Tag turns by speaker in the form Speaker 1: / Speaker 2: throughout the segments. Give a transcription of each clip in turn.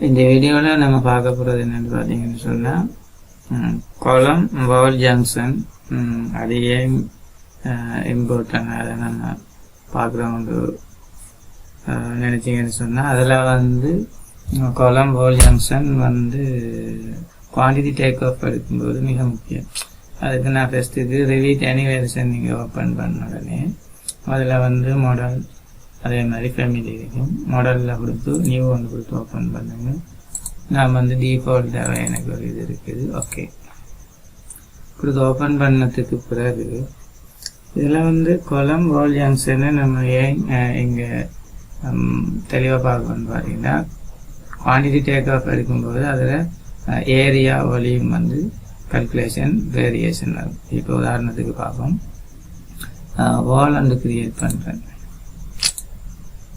Speaker 1: இந்த வீடியோவில் நம்ம பார்க்க போகிறது என்னன்னு பார்த்தீங்கன்னு சொன்னால் குளம் வால் ஜங்ஷன் அது ஏன் இம்பார்ட்டன் அதை நம்ம பார்க்குறோம்னு நினச்சிங்கன்னு சொன்னால் அதில் வந்து குளம் வால் ஜங்ஷன் வந்து குவான்டிட்டி டேக் ஆஃப் எடுக்கும்போது மிக முக்கியம். அதுக்கு நான் ஃபஸ்ட்டு இது ரிவீட் அனிவேர்சன் நீங்கள் ஓப்பன் பண்ண உடனே அதில் வந்து மாடல் அதே மாதிரி ஃபேமிலி இருக்கும் மாடலில் கொடுத்து நியூ ஒன்று கொடுத்து ஓப்பன் பண்ணுங்க. நான் வந்து டீஃபால்ட்டாக எனக்கு ஒரு இது இருக்குது. ஓகே கொடுத்து ஓப்பன் பண்ணதுக்கு பிறகு இதில் வந்து குளம் ரோல் ஜங்ஷனு நம்ம ஏன் இங்கே தெளிவாக பார்க்கணும்னு பார்த்தீங்கன்னா குவான்டிட்டி டேக் ஆஃப் எடுக்கும்போது அதில் ஏரியா வால்யூம் வந்து கல்குலேஷன் வேரியேஷன் ஆகும் இப்போ உதாரணத்துக்கு பார்ப்போம். வால் வந்து கிரியேட் பண்ணுறேன்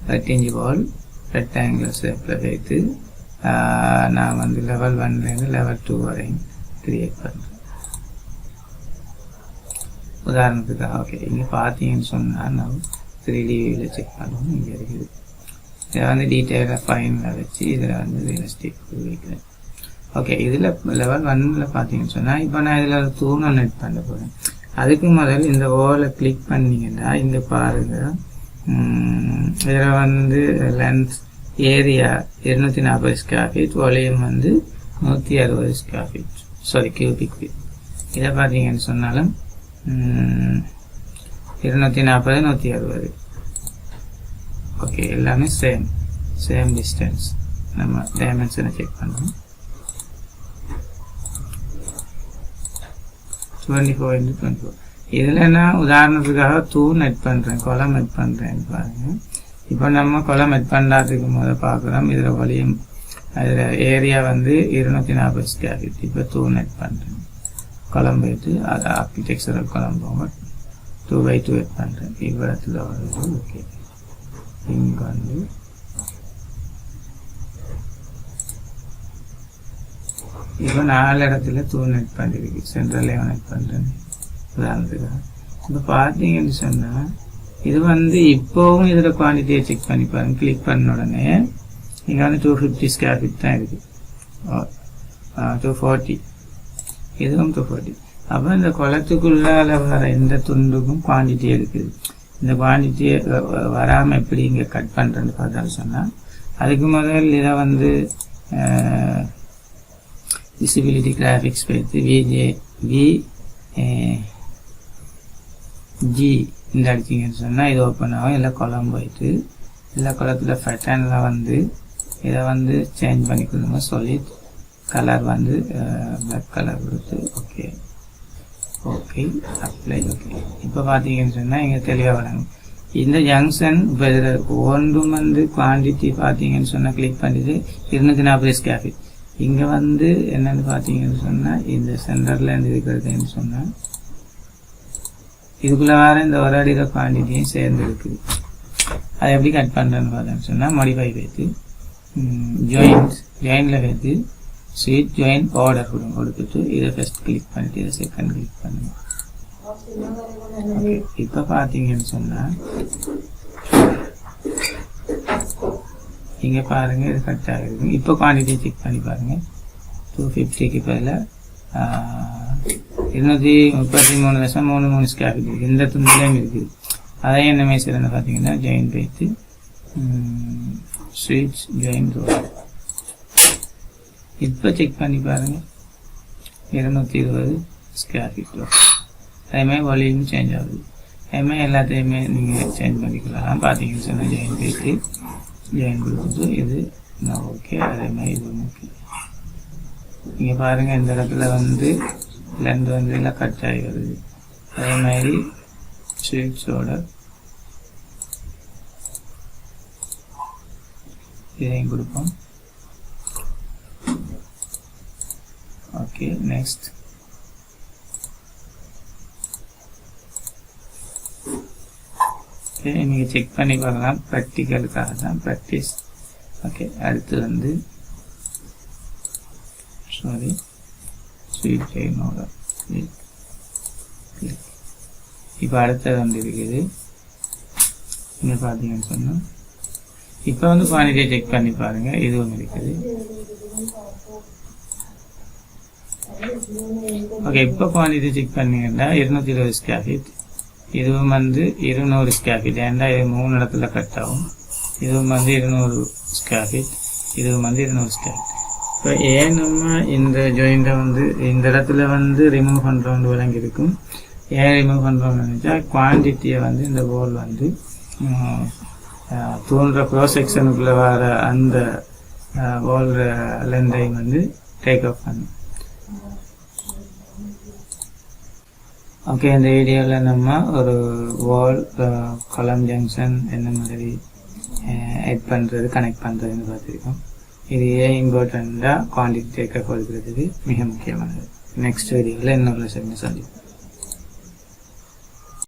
Speaker 1: தேர்ட்டி வால் ரெக்டாங்குலர் ஷேப்பில் வைத்து நான் வந்து லெவல் ஒன்லேருந்து லெவல் டூ வரையும் கிரியேட் பண்ணுறேன் உதாரணத்துக்காக ஓகே இங்கே பார்த்தீங்கன்னு சொன்னால் நான் த்ரீ டிவியில் செக் பண்ணுவோம் இங்கே இருக்குது. இதை வந்து டீட்டெயிலாக ஃபைனில் வச்சு இதில் வந்து ரியலிஸ்டிக் வைக்கிறேன் ஓகே இதில் லெவல் ஒன்னில் பார்த்தீங்கன்னு சொன்னால் இப்போ நான் இதில் தூணம் நெட் பண்ண போகிறேன் அதுக்கு முதல் இந்த ஓலை கிளிக் பண்ணிங்கன்னா இங்கே பாருங்கள் இதில் வந்து லென்த் ஏரியா இருநூற்றி நாற்பது ஸ்கொயர் ஃபீட் வால்யூம் வந்து நூற்றி அறுபது square feet sorry cubic feet இதை பார்த்தீங்கன்னு சொன்னாலும் இருநூற்றி நாற்பது நூற்றி அறுபது ஓகே எல்லாமே சேம் சேம் டிஸ்டன்ஸ் நம்ம டைமென்ஷனை செக் பண்ணுறோம் twenty four into twenty four இதில் நான் உதாரணத்துக்காக தூண் நெட் பண்ணுறேன் குளம் எட் பண்ணுறேன் பாருங்கள் இப்போ நம்ம குளம் எட் பண்ணாததுக்கு முதல் பார்க்குறோம் இதில் வழியும் அதில் ஏரியா வந்து இருநூற்றி நாற்பது ஸ்கொயர் ஃபீட் இப்போ தூண் நெட் பண்ணுறேன் குளம் போயிட்டு அது ஆர்கிடெக்சரல் குளம் போக டூ பை டூ எட் பண்ணுறேன் இவ்விடத்தில் வருது ஓகே இங்கே வந்து இப்போ நாலு இடத்துல தூண் நெட் பண்ணிருக்கு. சென்ட்ரல் லெவன் எட் பண்ணுறேன் உதாரணத்துக்காக இப்போ பார்த்தீங்கன்னு சொன்னால் இது வந்து இப்போவும் இதில் குவான்டிட்டியை செக் பண்ணி பாருங்க கிளிக் பண்ண உடனே இங்கே வந்து டூ ஃபிஃப்டி ஸ்கொயர் ஃபீட் தான் இருக்குது டூ ஃபார்ட்டி இதுவும் டூ ஃபார்ட்டி அப்போ இந்த குளத்துக்குள்ளால் வர எந்த துண்டுக்கும் குவான்டிட்டி இருக்குது இந்த குவான்டிட்டியை வராமல் எப்படி இங்கே கட் பண்ணுறேன்னு பார்த்தாலும் சொன்னால் அதுக்கு முதல் இதை வந்து விசிபிலிட்டி கிராஃபிக்ஸ் வைத்து விஜே வி ஜி இந்த அடிச்சிங்கன்னு சொன்னால் இது ஓப்பன் ஆகும். இல்லை குளம் போயிட்டு எல்லா குளத்தில் ஃபேட்டனில் வந்து இதை வந்து சேஞ்ச் பண்ணி கொடுங்க. சொல்லி கலர் வந்து பிளாக் கலர் கொடுத்து ஓகே ஓகே அப்ளை ஓகே இப்போ பார்த்தீங்கன்னு சொன்னால் இங்கே தெளிவாக வராங்க இந்த ஜங்ஷன் இப்போ இதில் ஒன்றும் வந்து குவான்டிட்டி பார்த்தீங்கன்னு சொன்னால் கிளிக் பண்ணிட்டு இருநூற்றி நாற்பது ஸ்கேஃபிட் இங்கே வந்து என்னென்னு பார்த்தீங்கன்னு சொன்னால் இந்த சென்டரில் இருந்து இருக்கிறதுன்னு சொன்னால் இதுக்குள்ளே வேறு இந்த ஒரு அடிக்கிற குவான்டிட்டியும் சேர்ந்து இருக்குது அதை எப்படி கட் பண்ணுறேன்னு பார்த்தேன்னு சொன்னால் மடிஃபை வைத்து ஜாயின்ஸ் ஜாயினில் வைத்து ஸ்வீட் ஜாயின் ஆர்டர் கொடுங்க கொடுத்துட்டு இதை ஃபஸ்ட் கிளிக் பண்ணிட்டு இதை செகண்ட் கிளிக் பண்ணுங்க. இப்போ பார்த்தீங்கன்னு சொன்னால் இங்கே பாருங்கள் இது கட் ஆகிருக்கு இப்போ குவான்டிட்டி செக் பண்ணி பாருங்கள் டூ ஃபிஃப்டிக்கு பதில் இருநூற்றி முப்பத்தி மூணு லட்சம் மூணு மூணு ஸ்கேப் இருக்குது. இந்த துண்டுலேயும் இருக்குது. அதே என்ன மேய்ச்சல்னு பார்த்தீங்கன்னா ஜாயின் வைத்து ஸ்வீட்ஸ் ஜாயின் ரோடு இப்போ செக் பண்ணி பாருங்கள் இருநூற்றி இருபது ஸ்கொயர் ஃபீட் அதேமாதிரி வால்யூம் சேஞ்ச் ஆகுது. அதேமாதிரி எல்லாத்தையுமே நீங்கள் சேஞ்ச் பண்ணிக்கலாம். பார்த்தீங்கன்னு சொன்னால் ஜாயின் போயிட்டு ஜாயின் கொடுத்துட்டு இது நான் ஓகே அதேமாதிரி இது ஓகே நீங்கள் பாருங்கள் இந்த இடத்துல வந்து லென்த் வந்து எல்லாம் கட் ஆகி அதே மாதிரி ஸ்வீட்ஸோட இதையும் கொடுப்போம். ஓகே நெக்ஸ்ட் ஓகே நீங்கள் செக் பண்ணி பார்க்கலாம். ப்ராக்டிக்கலுக்காக தான் ப்ராக்டிஸ் ஓகே அடுத்து வந்து சாரி ஸ்வீட் ஜெயினோட இப்போ அடுத்தது வந்து இருக்குது. இங்கே பார்த்தீங்கன்னு சொன்னால் இப்போ வந்து குவாண்டிட்டியை செக் பண்ணி பாருங்கள் இதுவும் இருக்குது. ஓகே இப்போ குவான்டிட்டி செக் பண்ணீங்கன்னா இருநூத்தி இருபது ஸ்கொயர் ஃபீட் இதுவும் வந்து இருநூறு ஸ்கொயர் ஃபீட் ஏன்டா இது மூணு இடத்துல கட் ஆகும்? இதுவும் வந்து இருநூறு ஸ்கொயர் ஃபீட் இதுவும் வந்து இருநூறு ஸ்கொயர் இப்போ ஏன் நம்ம இந்த ஜாயிண்ட்டை வந்து இந்த இடத்துல வந்து ரிமூவ் பண்ணுறோம்னு விளங்கியிருக்கும். ஏன் ரிமூவ் பண்ணுறோம்னு நினச்சா குவான்டிட்டியை வந்து இந்த போல் வந்து தோன்ற அஹ், தூண்டுற செக்ஷனுக்குள்ளே வர அந்த வால் லெந்தையும் வந்து டேக் ஆஃப் பண்ணும். ஓகே இந்த வீடியோவில் நம்ம ஒரு வால் கலம் ஜங்ஷன் என்ன மாதிரி எட் பண்ணுறது கனெக்ட் பண்ணுறதுன்னு பார்த்துருக்கோம். இது ஏன் இம்பார்ட்டண்ட்டாக குவான்டிட்டி டேக்கப் கொடுக்கறதுக்கு மிக முக்கியமானது. நெக்ஸ்ட் வீடியோவில் இன்னொரு லெசன் சந்திப்போம்.